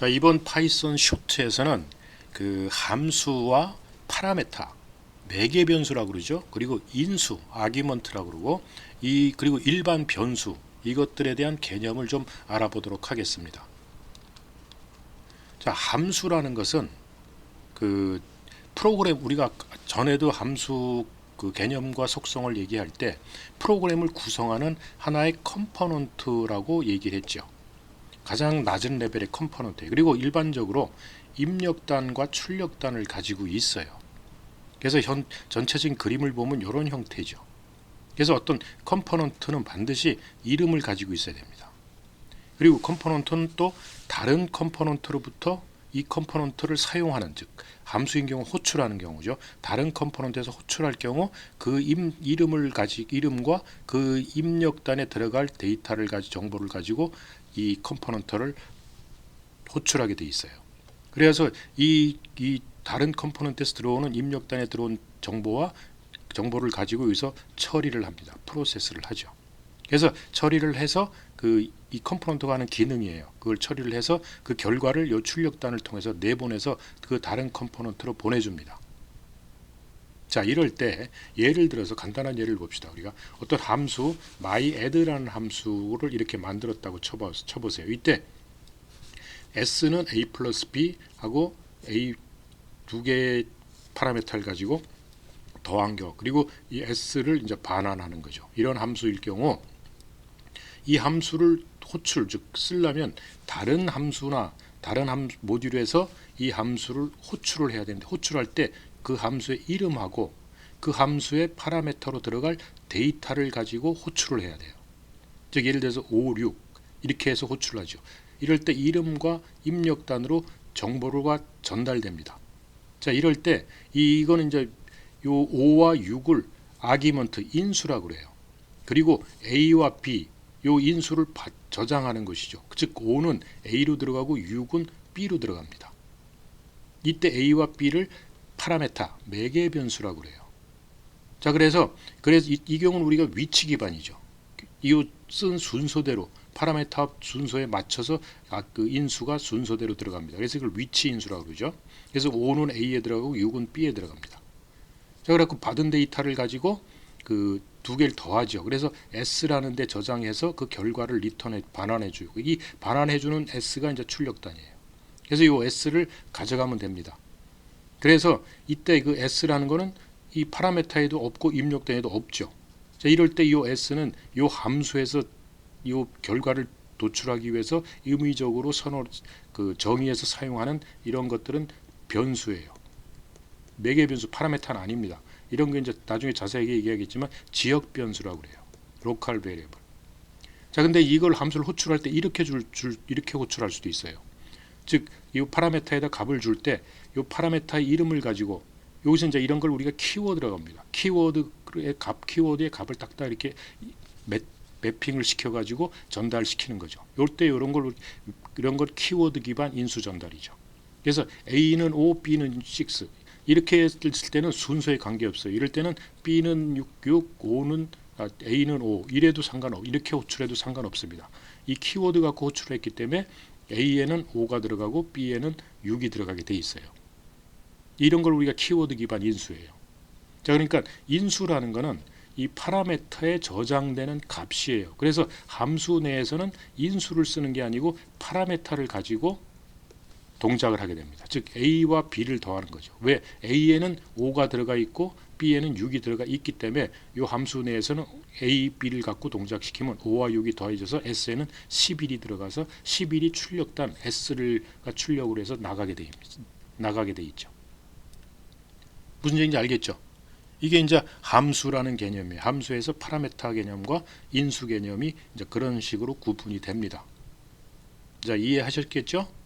자, 이번 파이썬 쇼트에서는 그 함수와 파라메타, 매개 변수라고 그러죠. 그리고 인수, 아기먼트라고 그러고 이 그리고 일반 변수 이것들에 대한 개념을 좀 알아보도록 하겠습니다. 자, 함수라는 것은 그 프로그램 우리가 전에도 함수 그 개념과 속성을 얘기할 때 프로그램을 구성하는 하나의 컴포넌트라고 얘기를 했죠. 가장 낮은 레벨의 컴포넌트 그리고 일반적으로 입력단과 출력단을 가지고 있어요. 그래서 현 전체적인 그림을 보면 이런 형태죠. 그래서 어떤 컴포넌트는 반드시 이름을 가지고 있어야 됩니다. 그리고 컴포넌트는 또 다른 컴포넌트로부터 이 컴포넌트를 사용하는 즉 함수인 경우 호출하는 경우죠. 다른 컴포넌트에서 호출할 경우 그 임, 이름을 가지 이름과 그 입력단에 들어갈 데이터를 가지 정보를 가지고 이 컴포넌트를 호출하게 돼 있어요. 그래서 이, 이 다른 컴포넌트에서 들어오는 입력단에 들어온 정보와 정보를 가지고 여기서 처리를 합니다. 프로세스를 하죠. 그래서 처리를 해서 그 이 컴포넌트가 하는 기능이에요. 그걸 처리를 해서 그 결과를 요 출력단을 통해서 내보내서 그 다른 컴포넌트로 보내줍니다. 자, 이럴 때 예를 들어서 간단한 예를 봅시다. 우리가 어떤 함수 myAdd라는 함수를 이렇게 만들었다고 쳐보, 쳐보세요. 이때 s는 a 플러스 b 하고 a 두 개의 파라미터를 가지고 더한 겨 그리고 이 s를 이제 반환하는 거죠. 이런 함수일 경우 이 함수를 호출 즉 쓰려면 다른 함수나 다른 함 모듈에서 이 함수를 호출을 해야 되는데 호출할 때 그 함수의 이름하고 그 함수의 파라메터로 들어갈 데이터를 가지고 호출을 해야 돼요. 즉 예를 들어서 5, 6 이렇게 해서 호출을 하죠. 이럴 때 이름과 입력단으로 정보가 전달됩니다. 자 이럴 때 이거는 이제 요 5와 6을 아기먼트 인수라고 그래요. 그리고 A와 B 요 인수를 저장하는 것이죠. 즉 5는 A로 들어가고 6은 B로 들어갑니다. 이때 A와 B를 파라메타 매개 변수라고 그래요. 자 그래서 그래서 이, 이 경우는 우리가 위치 기반이죠. 이쓴 순서대로 파라메타 순서에 맞춰서 아, 그 인수가 순서대로 들어갑니다. 그래서 이걸 위치 인수라고 그러죠. 그래서 5는 A에 들어가고 6은 B에 들어갑니다. 자 그래갖고 받은 데이터를 가지고 그 두 개를 더하죠. 그래서 S라는 데 저장해서 그 결과를 리턴해 반환해 주고 이 반환해 주는 S가 이제 출력단이에요. 그래서 이 S를 가져가면 됩니다. 그래서 이때 그 S라는 거는 이 파라메타에도 없고 입력단에도 없죠. 자, 이럴 때 이 S는 이 함수에서 이 결과를 도출하기 위해서 의미적으로 선호 그 정의해서 사용하는 이런 것들은 변수예요. 매개 변수 파라메타는 아닙니다. 이런 게 이제 나중에 자세하게 얘기하겠지만 지역 변수라고 그래요. 로컬 베리어블. 자, 근데 이걸 함수를 호출할 때 이렇게 줄, 줄 이렇게 호출할 수도 있어요. 즉, 이 파라메타에다 값을 줄 때 이 파라메타의 이름을 가지고 여기서 이제 이런 걸 우리가 키워드라고 합니다. 키워드의 값, 키워드의 값을 딱딱 이렇게 매, 매핑을 시켜가지고 전달시키는 거죠. 요때 이런 걸 이런 걸 키워드 기반 인수 전달이죠. 그래서 A는 5, B는 6 이렇게 했을 때는 순서에 관계 없어요. 이럴 때는 B는 6, 6, 5는 아, A는 5 이래도 상관없 이렇게 호출해도 상관없습니다. 이 키워드 갖고 호출했기 때문에 A에는 5가 들어가고 B에는 6이 들어가게 돼 있어요. 이런 걸 우리가 키워드 기반 인수예요. 자, 그러니까 인수라는 거는 이 파라메터에 저장되는 값이에요. 그래서 함수 내에서는 인수를 쓰는 게 아니고 파라메터를 가지고 동작을 하게 됩니다. 즉 A와 B를 더하는 거죠. 왜 A에는 5가 들어가 있고 B에는 6이 들어가 있기 때문에 이 함수 내에서는 A, B를 갖고 동작시키면 5와 6이 더해져서 S에는 11이 들어가서 11이 출력단 S를 출력을 해서 나가게 돼 나가게 돼 있죠. 무슨 얘기인지 알겠죠? 이게 이제 함수라는 개념이에요. 함수에서 파라메타 개념과 인수 개념이 이제 그런 식으로 구분이 됩니다. 자, 이해하셨겠죠?